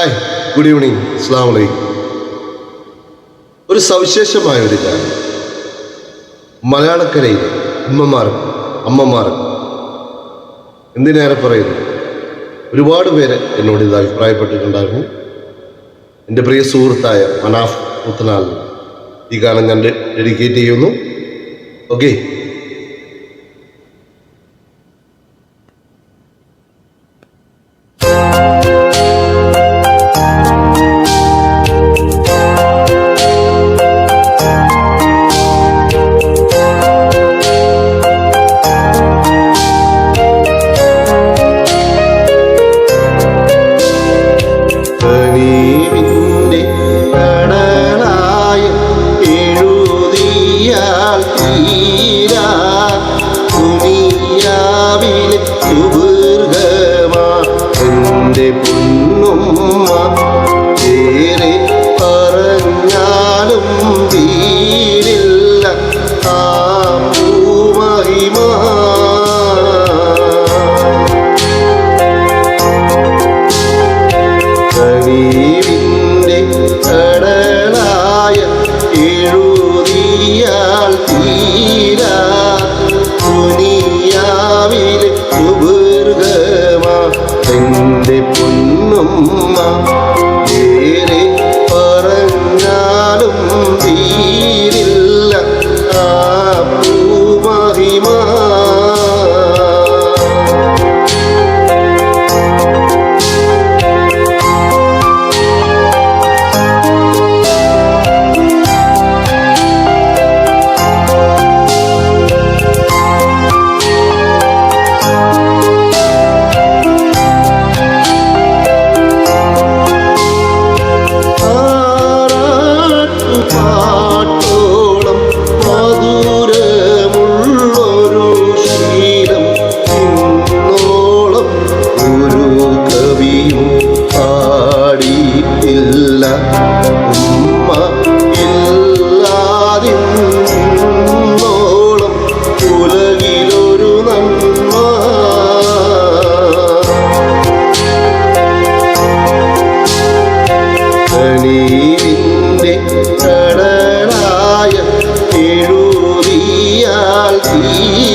Hi good evening അസ്ലാം ഒരു സവിശേഷമായ ഒരു കാര്യം. മലയാളക്കരയിൽ ഉമ്മമാർക്ക് അമ്മമാർക്ക് എന്തിനേറെ പറയുന്നു? ഒരുപാട് പേര് എന്നോട് ഇത് അഭിപ്രായപ്പെട്ടിട്ടുണ്ടായിരുന്നു. എന്റെ പ്രിയ സുഹൃത്തായ മനാഫ് മുത്തനാൽ ഈ ഗാനം ഞാൻ ഡെഡിക്കേറ്റ് ചെയ്യുന്നു. ഓക്കെ കനിവിന്റെ കടലായ എഴുതിയാൽ തീരാ. ദുനിയാവിലെ സുബീർഗമാ എന്റെ പൊന്നുമ്മ എഴുതിയാൽ